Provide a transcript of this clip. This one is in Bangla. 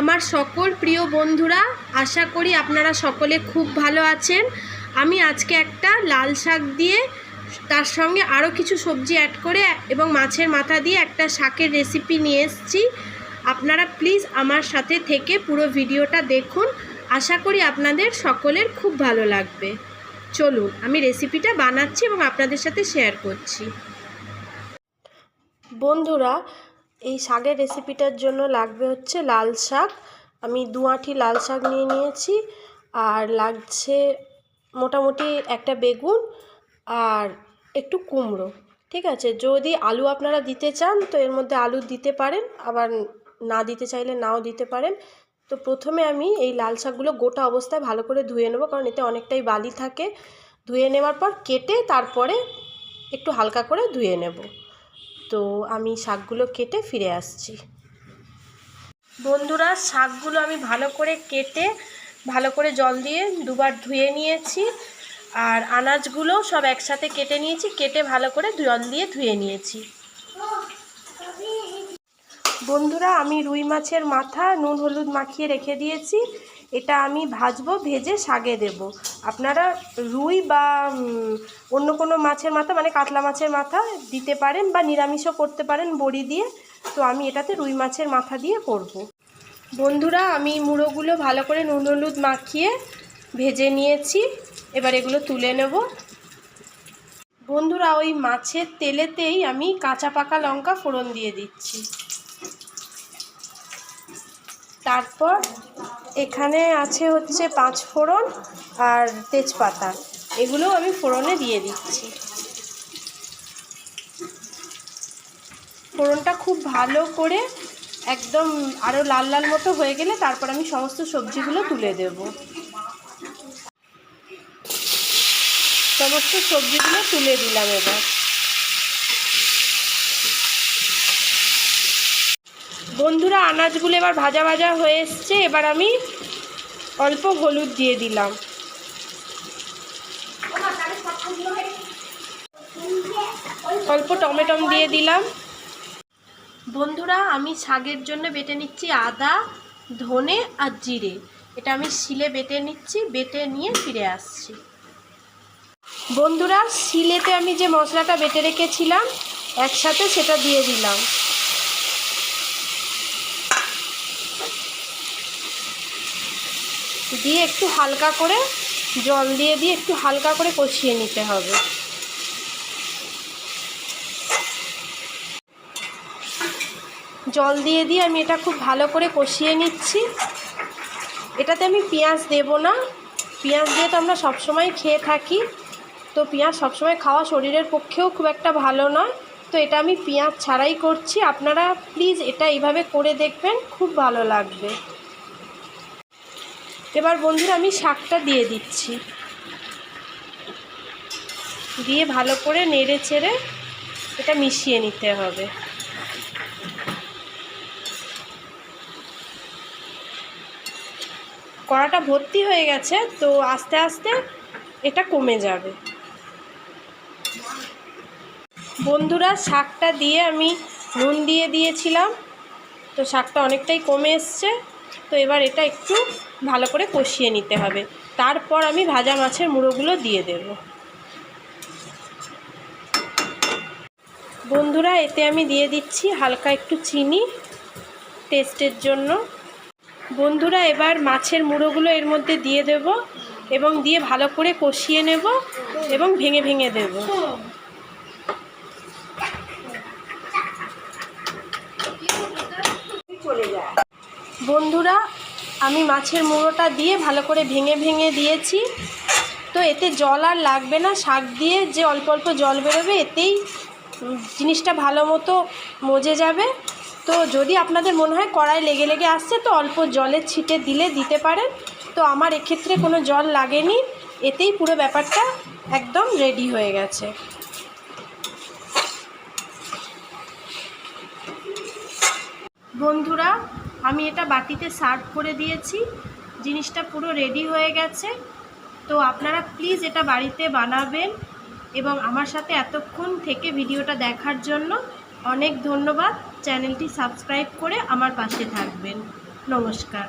আমার সকল প্রিয় বন্ধুরা, আশা করি আপনারা সকলে খুব ভালো আছেন। আমি আজকে একটা লাল শাক দিয়ে তার সঙ্গে আরও কিছু সবজি অ্যাড করে এবং মাছের মাথা দিয়ে একটা শাকের রেসিপি নিয়ে এসেছি। আপনারা প্লিজ আমার সাথে থেকে পুরো ভিডিওটা দেখুন। আশা করি আপনাদের সকলের খুব ভালো লাগবে। চলুন, আমি রেসিপিটা বানাচ্ছি এবং আপনাদের সাথে শেয়ার করছি। বন্ধুরা এই শাকের রেসিপিটার জন্য লাগবে হচ্ছে লাল শাক। আমি দু আঁটি লাল শাক নিয়ে নিয়েছি আর লাগছে মোটামুটি একটা বেগুন আর একটু কুমড়ো, ঠিক আছে? যদি আলু আপনারা দিতে চান তো এর মধ্যে আলু দিতে পারেন, আবার না দিতে চাইলে নাও দিতে পারেন। তো প্রথমে আমি এই লাল শাকগুলো গোটা অবস্থায় ভালো করে ধুয়ে নেব, কারণ এতে অনেকটাই বালি থাকে। ধুয়ে নেওয়ার পর কেটে তারপরে একটু হালকা করে ধুয়ে নেব। তো আমি শাকগুলো কেটে ফিরে আসছি। বন্ধুরা, শাকগুলো আমি ভালো করে কেটে, ভালো করে জল দিয়ে দুবার ধুয়ে নিয়েছি আর আনাজগুলো সব একসাথে কেটে নিয়েছি, কেটে ভালো করে জল দিয়ে ধুয়ে নিয়েছি। বন্ধুরা, আমি রুই মাছের মাথা, নুন হলুদ মাখিয়ে রেখে দিয়েছি। এটা আমি ভাজবো, ভেজে শাগে দেব। আপনারা রুই বা অন্য কোনো মাছের মাথা মানে কাতলা মাছের মাথা দিতে পারেন বা নিরামিষও করতে পারেন বড়ি দিয়ে। তো আমি এটাতে রুই মাছের মাথা দিয়ে করব। বন্ধুরা, আমি মুড়োগুলো ভালো করে নুন হলুদ মাখিয়ে ভেজে নিয়েছি। এবার এগুলো তুলে নেব। বন্ধুরা, ওই মাছের তেলেতেই আমি কাঁচা পাকা লঙ্কা ফোড়ন দিয়ে দিচ্ছি। তারপর এখানে আছে হচ্ছে পাঁচ ফোড়ন আর তেজপাতা। এগুলো আমি ফোড়নে দিয়ে দিচ্ছি। ফোড়নটা খুব ভালো করে একদম আরও লাল লাল মতো হয়ে গেলে তারপর আমি সমস্ত সবজিগুলো তুলে দেব। সমস্ত সবজিগুলো তুলে দিলাম এবার। বন্ধুরা আনাজগুলো এবার ভাজা ভাজা হয়ে এসছে, এবার আমি অল্প হলুদ দিয়ে দিলাম। অল্প টমেটম দিয়ে দিলাম। বন্ধুরা, আমি শাগের জন্য বেটে নিচ্ছি আদা, ধনে আর জিরে। এটা আমি শিলে বেটে নিচ্ছি, বেটে নিয়ে ফিরে আসছি। বন্ধুরা, শিলেতে আমি যে মশলাটা বেটে রেখেছিলাম, একসাথে সেটা দিয়ে দিলাম। দিয়ে একটু হালকা করে জল দিয়ে দিয়ে একটু হালকা করে কষিয়ে নিতে হবে। জল দিয়ে দিয়ে আমি এটা খুব ভালো করে কষিয়ে নিচ্ছি। এটাতে আমি পেঁয়াজ দেব না। পেঁয়াজ দিয়ে তো আমরা সবসময় খেয়ে থাকি। তো পেঁয়াজ সবসময় খাওয়া শরীরের পক্ষেও খুব একটা ভালো নয়। তো এটা আমি পেঁয়াজ ছাড়াই করছি। আপনারা প্লিজ এটা এইভাবে করে দেখবেন, খুব ভালো লাগবে। এবার বন্ধুরা আমি শাকটা দিয়ে দিচ্ছি। দিয়ে ভালো করে নেড়ে চেড়ে এটা মিশিয়ে নিতে হবে। কড়াটা ভর্তি হয়ে গেছে, তো আস্তে আস্তে এটা কমে যাবে। বন্ধুরা শাকটা দিয়ে আমি নুন দিয়ে দিয়েছিলাম, তো শাকটা অনেকটাই কমে এসছে। তো এবার এটা একটু ভালো করে কষিয়ে নিতে হবে। তারপর আমি ভাজা মাছের মুড়োগুলো দিয়ে দেব। বন্ধুরা, এতে আমি দিয়ে দিচ্ছি হালকা একটু চিনি টেস্টের জন্য। বন্ধুরা, এবার মাছের মুড়োগুলো এর মধ্যে দিয়ে দেব এবং দিয়ে ভালো করে কষিয়ে নেব এবং ভেঙে ভেঙে দেব। বন্ধুরা, আমি মাছের মুড়োটা দিয়ে ভালো করে ভেঙে ভেঙে দিয়েছি। তো এতে জল আর লাগবে না, শাক দিয়ে যে অল্প অল্প জল বেরোবে, এতেই জিনিসটা ভালো মতো মজে যাবে। তো যদি আপনাদের মনে হয় কড়াই লেগে লেগে আসছে, তো অল্প জলের ছিটে দিলে দিতে পারেন। তো আমার এক্ষেত্রে কোনো জল লাগেনি, এতেই পুরো ব্যাপারটা একদম রেডি হয়ে গেছে। বন্ধুরা আমি এটা বাটিতে সার্ভ করে দিয়েছি। জিনিসটা পুরো রেডি হয়ে গেছে। তো আপনারা প্লিজ এটা বাড়িতে বানাবেন এবং আমার সাথে এতক্ষণ থেকে ভিডিওটা দেখার জন্য অনেক ধন্যবাদ। চ্যানেলটি সাবস্ক্রাইব করে আমার পাশে থাকবেন। নমস্কার।